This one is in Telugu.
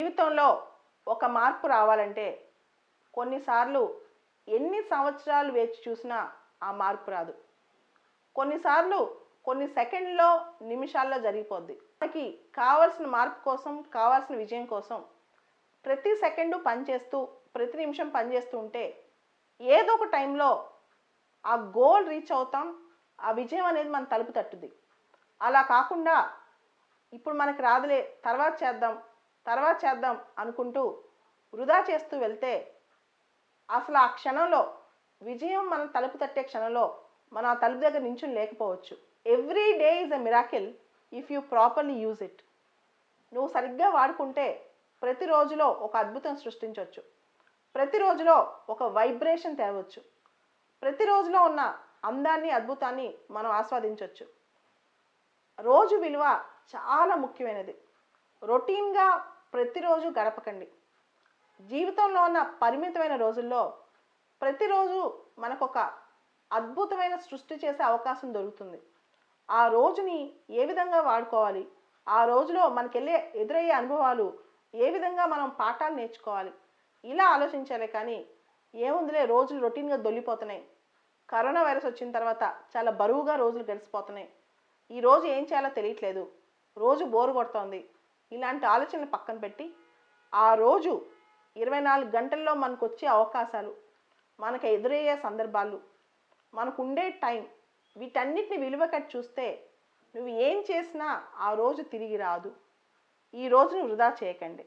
జీవితంలో ఒక మార్పు రావాలంటే కొన్నిసార్లు ఎన్ని సంవత్సరాలు వేచి చూసినా ఆ మార్పు రాదు. కొన్నిసార్లు కొన్ని సెకండ్లో నిమిషాల్లో జరిగిపోద్ది. మనకి కావాల్సిన మార్పు కోసం కావాల్సిన విజయం కోసం ప్రతి సెకండు పనిచేస్తూ ప్రతి నిమిషం పనిచేస్తూ ఉంటే ఏదో ఒక టైంలో ఆ గోల్ రీచ్ అవుతాం ఆ విజయం అనేది మన తలుపు తట్టుద్ది. అలా కాకుండా ఇప్పుడు మనకి రాదులే తర్వాత చేద్దాం తర్వాత చేద్దాం అనుకుంటూ వృధా చేస్తూ వెళ్తే అసలు ఆ క్షణంలో విజయం మనం తలుపు తట్టే క్షణంలో మనం ఆ తలుపు దగ్గర నించుని లేకపోవచ్చు. Every day is a miracle if you properly use it నువ్వు సరిగ్గా వాడుకుంటే ప్రతిరోజులో ఒక అద్భుతం సృష్టించవచ్చు. ప్రతిరోజులో ఒక వైబ్రేషన్ తేవచ్చు. ప్రతిరోజులో ఉన్న అందాన్ని అద్భుతాన్ని మనం ఆస్వాదించవచ్చు. రోజు విలువ చాలా ముఖ్యమైనది. రొటీన్గా ప్రతిరోజు గడపకండి. జీవితంలో ఉన్న పరిమితమైన రోజుల్లో ప్రతిరోజు మనకొక అద్భుతమైన సృష్టి చేసే అవకాశం దొరుకుతుంది. ఆ రోజుని ఏ విధంగా వాడుకోవాలి? ఆ రోజులో మనకెళ్ళే ఎదురయ్యే అనుభవాలు ఏ విధంగా మనం పాఠాలు నేర్చుకోవాలి? ఇలా ఆలోచించాలి కానీ ఏముందిలే రోజులు రొటీన్గా దొల్లిపోతున్నాయి. కరోనా వైరస్ వచ్చిన తర్వాత చాలా బరువుగా రోజులు గడిచిపోతున్నాయి. ఈ రోజు ఏం చేయాలో తెలియట్లేదు. రోజు బోరు కొడుతోంది. ఇలాంటి ఆలోచనలు పక్కన పెట్టి ఆ రోజు ఇరవై నాలుగు గంటల్లో మనకు వచ్చే అవకాశాలు మనకు ఎదురయ్యే సందర్భాలు మనకు ఉండే టైం వీటన్నిటిని విలువ కట్టి చూస్తే నువ్వు ఏం చేసినా ఆ రోజు తిరిగి రాదు. ఈ రోజును వృధా చేయకండి.